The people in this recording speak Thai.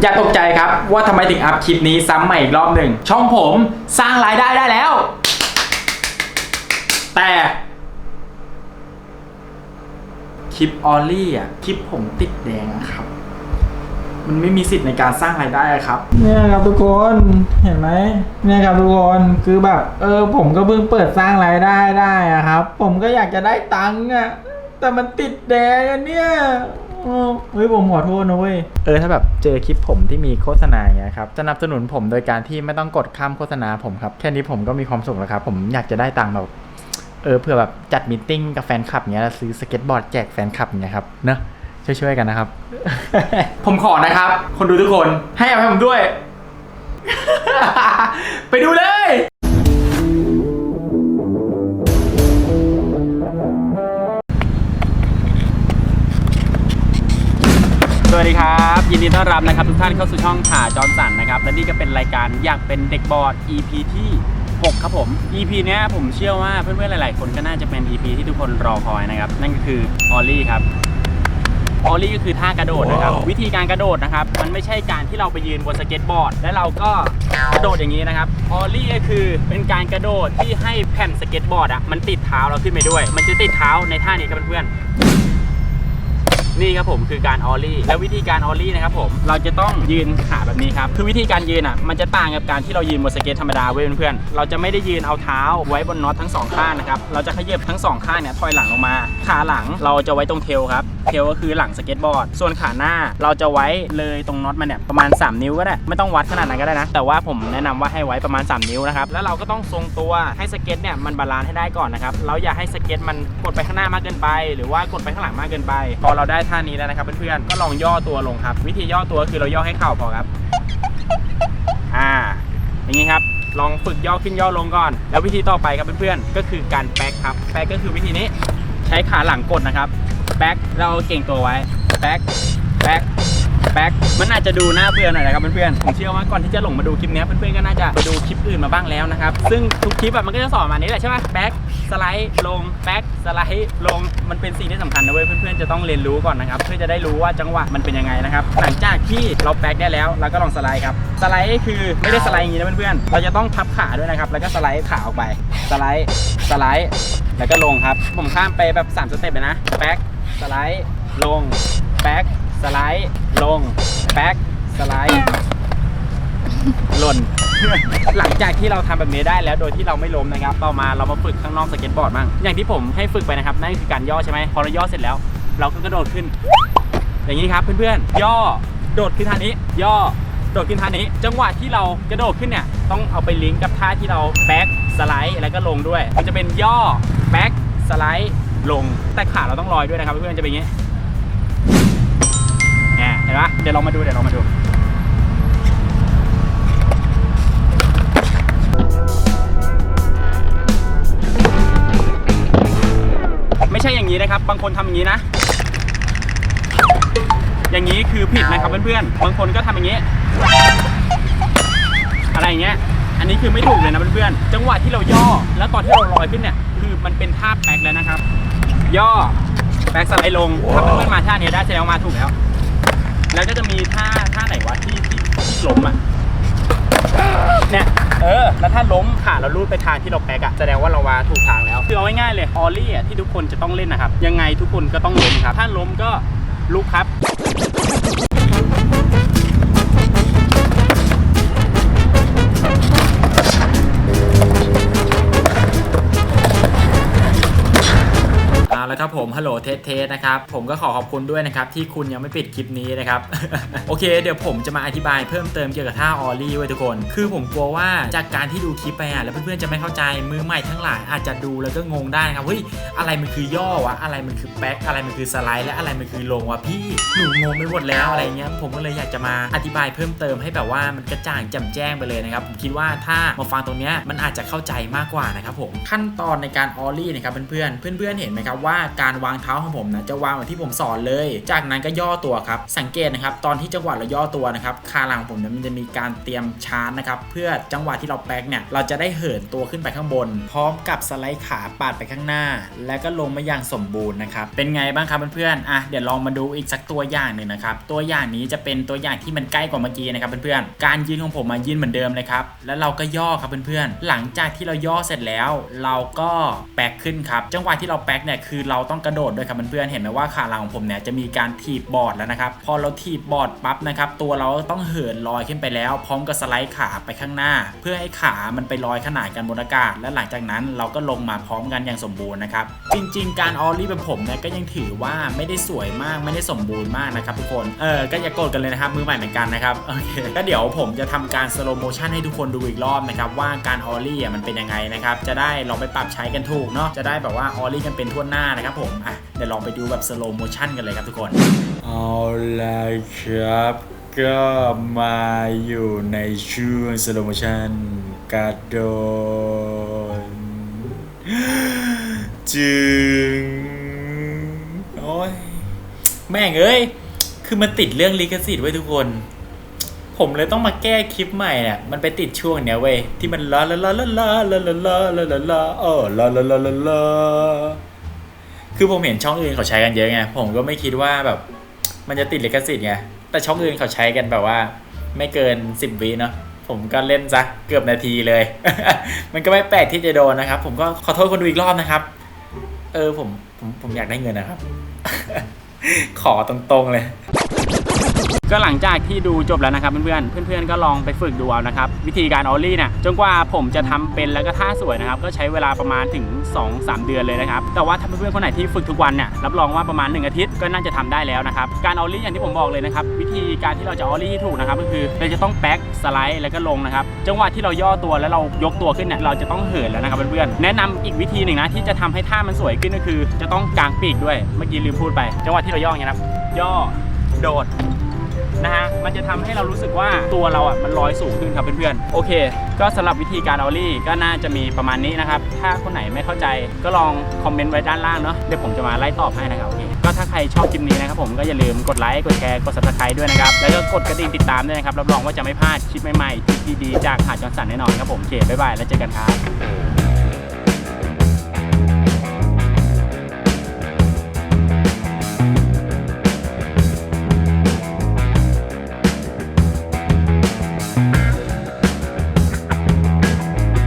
อย่าตกใจครับว่าทำไมถึงอัพคลิปนี้ซ้ำใหม่อีกรอบหนึ่ง ช่องผมสร้างรายได้ได้แล้ว แต่คลิปออลลี่อะคลิปผมติดแดงอะครับ มันไม่มีสิทธิ์ในการสร้างรายได้อะครับ เนี่ยครับทุกคนเห็นไหมเนี่ยครับทุกคนคือแบบ เออ ผมก็เพิ่งเปิดสร้างรายได้ได้อะครับ ผมก็อยากจะได้ตังค์อะแต่มันติดแดงอะเนี่ย เออเฮ้ยผมขอโทษนะเว้ย เออถ้าแบบเจอคลิปผมที่มีโฆษณาอย่างเงี้ยครับสนับสนุนผมโดยการที่ไม่ต้องกดข้ามโฆษณาผมครับ แค่นี้ผมก็มีความสุขแล้วครับ ผมอยากจะได้ตังค์แบบเออเผื่อแบบจัดมตติ팅กับแฟนคลับเงี้ยแล้วซื้อสเก็ตบอร์ดแจกแฟนคลับเงี้ยครับเนอะช่วยๆกันนะครับ ผมขอนะครับ คนดูทุกคนให้อภัยผมด้วย ไปดูเลย วัสดีครับ ยินดีต้อนรับนะครับทุกท่านเข้าสู่ช่องถ่าจอมสันนะครับ และนี่ก็เป็นรายการอยากเป็นเด็กบอร์ด EP ที่ 6 ครับผม EP เนี้ยผมเชื่อว่าเพื่อนๆหลาย ๆ คนก็น่าจะเป็น EP ที่ทุกคนรอคอยนะครับ นั่นก็คือออลลี่ครับออลลี่ก็คือท่ากระโดดนะครับ วิธีการกระโดดนะครับ มันไม่ใช่การที่เราไปยืนบนสเก็ตบอร์ด แล้วเราก็กระโดดอย่างนี้นะครับออลลี่ก็คือเป็นการกระโดดที่ให้แผ่นสเก็ตบอร์ดอะมันติดเท้าเราขึ้นไปด้วย มันจะติดเท้าในท่านี้ครับเพื่อนๆ นี่ครับผมคือการออลลี่แล้ววิธีการออลลี่นะครับผมเราจะต้องยืนขาแบบนี้ครับคือวิธีการยืนอะมันจะต่างกับการที่เรายืนบนสเก็ตธรรมดาเว้ยเพื่อนๆเราจะไม่ได้ยืนเอาเท้าไว้บนน็อตทั้งสองข้างนะครับเราจะขยับทั้งสองข้างเนี่ยถอยหลังลงมา ขาหลังเราจะไว้ตรงเทลครับเทลก็คือหลังสเก็ตบอร์ด ส่วนขาหน้าเราจะไว้เลยตรงน็อตมันเนี่ยประมาณ 3 นิ้วก็ได้ ไม่ต้องวัดขนาดนั้นก็ได้นะ แต่ว่าผมแนะนำว่าให้ไว้ประมาณ 3 นิ้วนะครับ แล้วเราก็ต้องทรงตัวให้สเก็ตเนี่ยมันบาลานซ์ให้ได้ก่อนนะครับ เราอย่าให้สเก็ตมันกดไปข้างหน้ามากเกินไป หรือว่ากดไปข้างหลังมากเกินไป พอเราได้ท่านี้แล้วนะครับเพื่อนๆก็ลองย่อตัวลงครับ วิธีย่อตัวคือเราย่อให้เข่าพอครับ อ่า อย่างนี้ครับ ลองฝึกย่อขึ้นย่อลงก่อน แล้ววิธีต่อไปครับเพื่อนๆก็คือการแบ็ครับแบ็คก็คือวิธีนี้ใช้ขาหลังกดนะครับแบ็คเราเก่งตัวไว้แบ็คแบ็คแบ็คมันอาจจะดูน่าเบื่อหน่อยนะครับเพื่อนๆ ผมเชื่อว่าก่อนที่จะหลงมาดูคลิปนี้เพื่อนๆ ก็น่าจะไปดูคลิปอื่นมาบ้างแล้วนะครับ ซึ่งทุกคลิปแบบมันก็จะสอนมานี้แหละใช่ไหมแบ็ค สไลด์ลงแบ็คสไลด์ลงมันเป็นสิ่งที่สำคัญนะเว้ยเพื่อนๆจะต้องเรียนรู้ก่อนนะครับ เพื่อจะได้รู้ว่าจังหวะมันเป็นยังไงนะครับ หลังจากที่เราแบ็คได้แล้วเราก็ลองสไลด์ครับสไลด์คือไม่ได้สไลด์อย่างนี้นะเพื่อนๆเราจะต้องพับขาด้วยนะครับ แล้วก็สไลด์ขาออกไปสไลด์สไลด์แล้วก็ลงครับ ผมข้ามไปแบบ3สเต็ปเลยนะแบ็คสไลด์ลงแบ็คสไลด์ลงแบ็คสไลด์ หล่น หลังจากที่เราทำแบบนี้ได้แล้วโดยที่เราไม่ล้มนะครับต่อมาเรามาฝึกข้างนอกสเก็ตบอร์ดบ้างอย่างที่ผมให้ฝึกไปนะครับนั่นคือการย่อใช่ไหมพอเราย่อเสร็จแล้ว เราก็กระโดดขึ้น อย่างนี้ครับเพื่อนๆย่อโดดขึ้นท่านี้ ย่อโดดขึ้นท่านี้ จังหวะที่เรากระโดดขึ้นเนี่ยต้องเอาไปลิงก์กับท่าที่เราแบ็คสไลด์แล้วก็ลงด้วย มันจะเป็นย่อแบ็คสไลด์ลงแต่ขาเราต้องลอยด้วยนะครับเพื่อนๆจะเป็นอย่างนี้เนี่ยเห็นปะเดี๋ยวลองมาดูเดี๋ยวลองมาดู อย่างนี้นะครับ บางคนทำอย่างนี้นะ อย่างนี้คือผิดนะครับเพื่อนๆ บางคนก็ทำอย่างนี้ อะไรอย่างเงี้ย อันนี้คือไม่ถูกเลยนะเพื่อนๆ จังหวะที่เราย่อ แล้วตอนที่เราลอยขึ้นเนี่ย คือมันเป็นท่าแบ็คแล้วนะครับ ย่อแบ็คสไลด์ลง ถ้าเพื่อนๆมาท่านี้ได้แสดงว่ามาถูกแล้ว แล้วก็จะมีท่าท่าไหนวะที่ที่ที่ล้มอะ เนี่ย เออ แล้วถ้าล้มขาเราลูดไปทางที่เราแป๊กอะแสดงว่าเราวาถูกทางแล้ว คือเอาง่ายๆเลย ออลลี่อะที่ทุกคนจะต้องเล่นนะครับ ยังไงทุกคนก็ต้องล้มครับ ถ้าล้มก็ลุกครับ ฮัลโหลเทสเทสนะครับ ผมก็ขอขอบคุณด้วยนะครับ ที่คุณยังไม่ปิดคลิปนี้นะครับ โอเค เดี๋ยวผมจะมาอธิบายเพิ่มเติมเกี่ยวกับท่าออลลี่ไว้ทุกคน คือผมกลัวว่าจากการที่ดูคลิปไปอะแล้วเพื่อนๆจะไม่เข้าใจมือใหม่ทั้งหลายอาจจะดูแล้วก็งงได้นะครับเฮ้ยอะไรมันคือย่อวะอะไรมันคือแบ็คอะไรมันคือสไลด์และอะไรมันคือลงวะพี่หนูงงไปหมดแล้วอะไรเงี้ยผมก็เลยอยากจะมาอธิบายเพิ่มเติมให้แบบว่ามันกระจ่างแจ่มแจ้งไปเลยนะครับผมคิดว่าถ้ามาฟังตรงเนี้ยมันอาจจะเข้าใจมากกว่านะครับผมขั้นตอนในการออลลี่นะครับเพื่อนๆเพื่อนๆเห็นไหมครับว่าการวางเท้าของผมนะจะวางแบบที่ผมสอนเลย จากนั้นก็ย่อตัวครับ สังเกตนะครับตอนที่จังหวะเราย่อตัวนะครับคาหลังของผมเนี่ยมันจะมีการเตรียมชาร์จนะครับเพื่อจังหวะที่เราแป๊กเนี่ยเราจะได้เหินตัวขึ้นไปข้างบน พร้อมกับสไลด์ขาปาดไปข้างหน้า แล้วก็ลงมาอย่างสมบูรณ์นะครับเป็นไงบ้างครับเพื่อนๆอะเดี๋ยวลองมาดูอีกสักตัวอย่างหนึ่งนะครับตัวอย่างนี้จะเป็นตัวอย่างที่มันใกล้กว่าเมื่อกี้นะครับเพื่อนๆการยืนของผมมายืนเหมือนเดิมเลยครับแล้วเราก็ย่อครับเพื่อนๆหลังจากที่เราย่อเสร็จแล้ว เราก็แป๊กขึ้นครับจังหวะที่เราแป๊กเนี่ยคือเราต้องกระโดดด้วยครับเพื่อนๆเห็นไหมว่าขาหลังของผมเนี่ยจะมีการถีบบอร์ดแล้วนะครับ พอเราถีบบอร์ดปั๊บนะครับตัวเราต้องเหินลอยขึ้นไปแล้ว พร้อมกับสไลด์ขาไปข้างหน้า เพื่อให้ขามันไปลอยขนานกันบนอากาศ และหลังจากนั้นเราก็ลงมาพร้อมกันอย่างสมบูรณ์นะครับจริง ๆ การออลลี่แบบผมเนี่ยก็ยังถือว่าไม่ได้สวยมากไม่ได้สมบูรณ์มากนะครับทุกคนเออก็อย่าโกรธกันเลยนะครับมือใหม่เหมือนกันนะครับโอเคก็เดี๋ยวผมจะทำการสโลโมชันให้ทุกคนดูอีกรอบนะครับว่าการออลลี่อะมันเป็นยังไงนะครับจะได้ลองไปปรับใช้กันถูกเนาะจะได้แบบว่าออลลี่กันเป็นทั่วหน้านะครับผมอะเดี๋ยวลองไปดูแบบสโลโมชันกันเลยครับทุกคน เอาละครับ ก็มาอยู่ในช่วงสโลโมชันกระโดดจึง โอ้ย แม่งเอ้ย คือมันติดเรื่องลิขสิทธิ์ไว้ทุกคนผมเลยต้องมาแก้คลิปใหม่เนี่ยมันไปติดช่วงเนี้ยเว้ยที่มันลาลาลาลาลาลาลาลาลาลาลาเออลาลาลาลาลา คือผมเห็นช่องอื่นเขาใช้กันเยอะไงผมก็ไม่คิดว่าแบบ มันจะติดลิขสิทธิ์ไงแต่ช่องอื่นเขาใช้กันแบบว่า ไม่เกินสิบวิเนาะผมก็เล่นซะเกือบนาทีเลย มันก็ไม่แปลกที่จะโดนนะครับ ผมก็ขอโทษคนดูอีกรอบนะครับ เออผมผมผมอยากได้เงินนะครับ ขอตรงๆเลย ก็หลังจากที่ดูจบแล้วนะครับเพื่อนๆ เพื่อนๆ ก็ลองไปฝึกดูเอานะครับ วิธีการออลลี่เนี่ยจนกว่าผมจะทำเป็นแล้วก็ท่าสวยนะครับ ก็ใช้เวลาประมาณถึง 2-3 เดือนเลยนะครับ แต่ว่าถ้าเพื่อนๆ คนไหนที่ฝึกทุกวันเนี่ยรับรองว่าประมาณ 1 อาทิตย์ก็น่าจะทำได้แล้วนะครับ การออลลี่อย่างที่ผมบอกเลยนะครับ วิธีการที่เราจะออลลี่ที่ถูกนะครับก็คือเราจะต้องแบ็กสไลด์แล้วก็ลงนะครับจังหวะที่เราย่อตัวแล้วเรายกตัวขึ้นเนี่ยเราจะต้องเหินแล้วนะครับเพื่อนๆแนะนำอีกวิธีหนึ่งนะที่จะทำให้ท่ามันสวยขึ้นก็คือ จะต้องกางปีกด้วยเมื่อกี้ลืมพูดไป จังหวะที่เราย่ออย่างนี้ยนะครับย่อโดด นะฮะมันจะทำให้เรารู้สึกว่าตัวเราอะมันลอยสูงขึ้นครับเพื่อนๆโอเค ก็สำหรับวิธีการออลลี่ก็น่าจะมีประมาณนี้นะครับ ถ้าคนไหนไม่เข้าใจก็ลองคอมเมนต์ไว้ด้านล่างเนาะเดี๋ยวผมจะมาไล่ตอบให้นะครับโอเคก็ถ้าใครชอบคลิปนี้นะครับผมก็อย่าลืมกดไลค์กดแชร์กด subscribe ด้วยนะครับแล้วก็กดกระดิ่งติดตามด้วยนะครับรับรองว่าจะไม่พลาดคลิปใหม่ๆคลิปดีๆจากหาดจอนสันแน่นอนครับผมโอเคบ๊ายบายแล้วเจอกันครับ